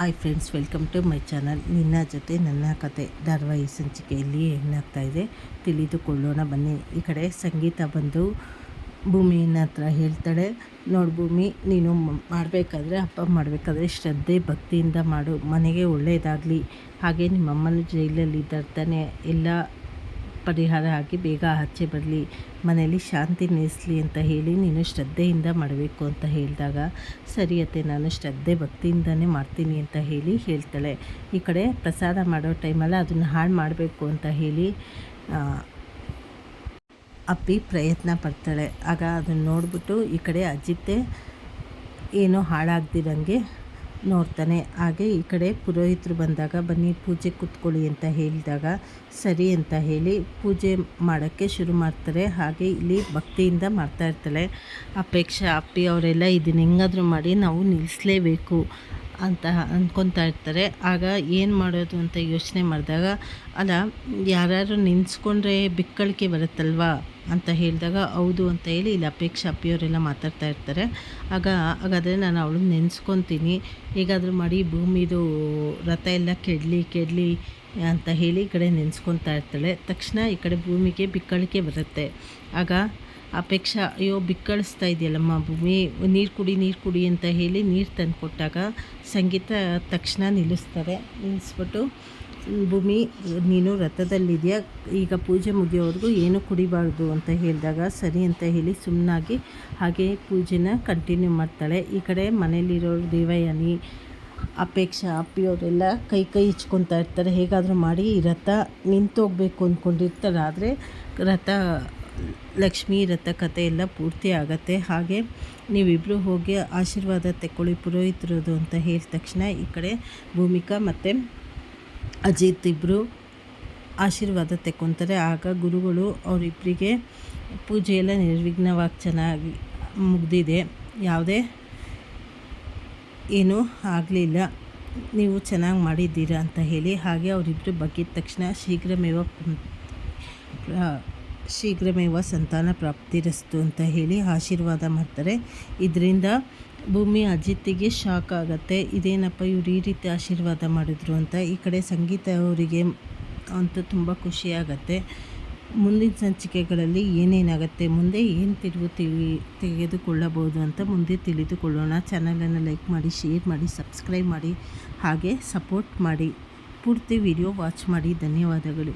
Hi friends welcome to my channel ನಿನ್ನ ಜೊತೆ ನನ್ನ ಕತೆ. ಧಾರಾವಾಹಿ ಸಂಚಿಕೆಯಲ್ಲಿ ಏನಾಗ್ತಾ ಇದೆ? ತಿಳಿದುಕೊಳ್ಳೋಣ, ಬನ್ನಿ. ಈ ಕಡೆ ಸಂಗೀತ ಬಂದು ಭೂಮಿಯನ್ನ ಹತ್ರ ಹೇಳ್ತಾಳೆ. ನೋಡು ಭೂಮಿ, ನೀನು ಮಾಡಬೇಕಾದ್ರೆ ಅಪ್ಪ ಮಾಡಬೇಕಾದ್ರೆ ಶ್ರದ್ಧೆ, ಭಕ್ತಿಯಿಂದ ಮಾಡು. ಮನೆಗೆ ಒಳ್ಳೆಯದಾಗಲಿ ಹಾಗೆ ನಿಮ್ಮಮ್ಮನ ಜೈಲಲ್ಲಿ ಇದ್ದಾರ್ತಾನೆ ಎಲ್ಲ ಪರಿಹಾರ ಆಗಿ ಬೇಗ ಆಚೆ ಬರಲಿ, ಮನೆಯಲ್ಲಿ ಶಾಂತಿ ನೆಲೆಸಲಿ ಅಂತ ಹೇಳಿ ನೀನು ಶ್ರದ್ಧೆಯಿಂದ ಮಾಡಬೇಕು ಅಂತ ಹೇಳಿದಾಗ, ಸರಿ ಅತ್ತೆ, ನಾನು ಶ್ರದ್ಧೆ ಭಕ್ತಿಯಿಂದನೇ ಮಾಡ್ತೀನಿ ಅಂತ ಹೇಳಿ ಹೇಳ್ತಾಳೆ. ಈ ಕಡೆ ಪ್ರಸಾದ ಮಾಡೋ ಟೈಮಲ್ಲಿ ಅದನ್ನು ಹಾಳು ಮಾಡಬೇಕು ಅಂತ ಹೇಳಿ ಅಪ್ಪಿ ಪ್ರಯತ್ನ ಪಡ್ತಾಳೆ. ಆಗ ಅದನ್ನು ನೋಡಿಬಿಟ್ಟು ಈ ಕಡೆ ಅಜಿತ್ತೆ ಏನೋ ಹಾಳಾಗ್ದಿರಂಗೆ ನೋಡ್ತಾನೆ. ಹಾಗೆ ಈ ಕಡೆ ಪುರೋಹಿತರು ಬಂದಾಗ, ಬನ್ನಿ ಪೂಜೆ ಕೂತ್ಕೊಳ್ಳಿ ಅಂತ ಹೇಳಿದಾಗ, ಸರಿ ಅಂತ ಹೇಳಿ ಪೂಜೆ ಮಾಡೋಕ್ಕೆ ಶುರು ಮಾಡ್ತಾರೆ. ಹಾಗೆ ಇಲ್ಲಿ ಭಕ್ತಿಯಿಂದ ಮಾಡ್ತಾ ಇರ್ತಾಳೆ. ಅಪೇಕ್ಷೆ, ಅಪ್ಪಿ ಅವರೆಲ್ಲ ಇದನ್ನ ಹೆಂಗಾದರೂ ಮಾಡಿ ನಾವು ನಿಲ್ಲಿಸಲೇಬೇಕು. ಅಂತ ಅಂದ್ಕೊತಾ ಇರ್ತಾರೆ. ಆಗ ಏನು ಮಾಡೋದು ಅಂತ ಯೋಚನೆ ಮಾಡಿದಾಗ, ಅಲ್ಲ ಯಾರ್ಯಾರು ನೆನೆಸ್ಕೊಂಡ್ರೆ ಬಿಕ್ಕಳಿಕೆ ಬರುತ್ತಲ್ವಾ ಅಂತ ಹೇಳಿದಾಗ, ಹೌದು ಅಂತ ಹೇಳಿ ಇಲ್ಲಿ ಅಪೇಕ್ಷಾ ಅಪ್ಪಿಯವರೆಲ್ಲ ಮಾತಾಡ್ತಾ ಇರ್ತಾರೆ. ಆಗ, ಹಾಗಾದರೆ ನಾನು ಅವಳು ನೆನೆಸ್ಕೊತೀನಿ. ಹೇಗಾದರೂ ಮಾಡಿ ಭೂಮಿದು ರಥ ಎಲ್ಲ ಕೆಡಲಿ ಕೆಡಲಿ ಅಂತ ಹೇಳಿ ಈ ಕಡೆ ನೆನೆಸ್ಕೊತಾ ಇರ್ತಾಳೆ. ತಕ್ಷಣ ಈ ಕಡೆ ಭೂಮಿಗೆ ಬಿಕ್ಕಳಿಕೆ ಬರುತ್ತೆ. ಆಗ ಅಪೇಕ್ಷಾ, ಅಯ್ಯೋ, ಬಿಕ್ಕಳಿಸ್ತಾ ಇದೆಯಲ್ಲಮ್ಮ ಭೂಮಿ, ನೀರು ಕುಡಿ ನೀರು ಕುಡಿ ಅಂತ ಹೇಳಿ ನೀರು ತಂದು ಕೊಟ್ಟಾಗ ಸಂಗೀತ ತಕ್ಷಣ ನಿಲ್ಲಿಸ್ತಾರೆ. ನಿಲ್ಲಿಸ್ಬಿಟ್ಟು, ಭೂಮಿ, ನೀನು ರಥದಲ್ಲಿದೆಯಾ, ಈಗ ಪೂಜೆ ಮುಗಿಯೋವರೆಗೂ ಏನು ಕುಡಿಬಾರ್ದು ಅಂತ ಹೇಳಿದಾಗ ಸರಿ ಅಂತ ಹೇಳಿ ಸುಮ್ಮನಾಗಿ ಹಾಗೆ ಪೂಜೆನ ಕಂಟಿನ್ಯೂ ಮಾಡ್ತಾಳೆ. ಈ ಕಡೆ ಮನೇಲಿರೋರು ದೇವಯಾನಿ, ಅಪೇಕ್ಷಾ ಅಪ್ಪಿಯವರೆಲ್ಲ ಕೈ ಕೈ ಇಚ್ಕೊತಾ ಇರ್ತಾರೆ. ಹೇಗಾದರೂ ಮಾಡಿ ರಥ ನಿಂತೋಗ್ಬೇಕು ಅಂದ್ಕೊಂಡಿರ್ತಾರೆ. ಆದರೆ ರಥ ಲಕ್ಷ್ಮೀ ರಥ ಕಥೆ ಎಲ್ಲ ಪೂರ್ತಿ ಆಗತ್ತೆ. ಹಾಗೆ ನೀವಿಬ್ಬರು ಹೋಗಿ ಆಶೀರ್ವಾದ ತೆಕ್ಕೊಳ್ಳಿ, ಪುರೋಹಿತರದು ಅಂತ ಹೇಳಿದ ತಕ್ಷಣ ಈ ಕಡೆ ಭೂಮಿಕಾ ಮತ್ತು ಅಜಿತ್ ಇಬ್ಬರು ಆಶೀರ್ವಾದ ತೆಕ್ಕೊತಾರೆ. ಆಗ ಗುರುಗಳು ಅವರಿಬ್ಬರಿಗೆ ಪೂಜೆಯೆಲ್ಲ ನಿರ್ವಿಘ್ನವಾಗಿ ಚೆನ್ನಾಗಿ ಮುಗ್ದಿದೆ. ಯಾವುದೇ ಏನೂ ಆಗಲಿಲ್ಲ. ನೀವು ಚೆನ್ನಾಗಿ ಮಾಡಿದ್ದೀರಾ ಅಂತ ಹೇಳಿ ಹಾಗೆ ಅವರಿಬ್ಬರು ಬಗ್ಗಿದ ತಕ್ಷಣ ಶೀಘ್ರಮೇವ ಶೀಘ್ರಮೇವ ಸಂತಾನ ಪ್ರಾಪ್ತಿರಸ್ತು ಅಂತ ಹೇಳಿ ಆಶೀರ್ವಾದ ಮಾಡ್ತಾರೆ. ಇದರಿಂದ ಭೂಮಿ ಅಜಿತ್ತಿಗೆ ಶಾಕ್ ಆಗುತ್ತೆ. ಇದೇನಪ್ಪ ಇವ್ರು ಈ ರೀತಿ ಆಶೀರ್ವಾದ ಮಾಡಿದ್ರು ಅಂತ ಈ ಕಡೆ ಸಂಗೀತ ಅವರಿಗೆ ಅಂತೂ ತುಂಬ ಖುಷಿಯಾಗತ್ತೆ ಮುಂದಿನ ಸಂಚಿಕೆಗಳಲ್ಲಿ ಏನೇನಾಗುತ್ತೆ, ಮುಂದೆ ಏನು ತಿಳಿ ತೆಗೆದುಕೊಳ್ಳಬಹುದು ಅಂತ ಮುಂದೆ ತಿಳಿದುಕೊಳ್ಳೋಣ. ಚಾನಲನ್ನು ಲೈಕ್ ಮಾಡಿ, ಶೇರ್ ಮಾಡಿ, ಸಬ್ಸ್ಕ್ರೈಬ್ ಮಾಡಿ, ಹಾಗೆ ಸಪೋರ್ಟ್ ಮಾಡಿ. ಪೂರ್ತಿ ವಿಡಿಯೋ ವಾಚ್ ಮಾಡಿ. ಧನ್ಯವಾದಗಳು.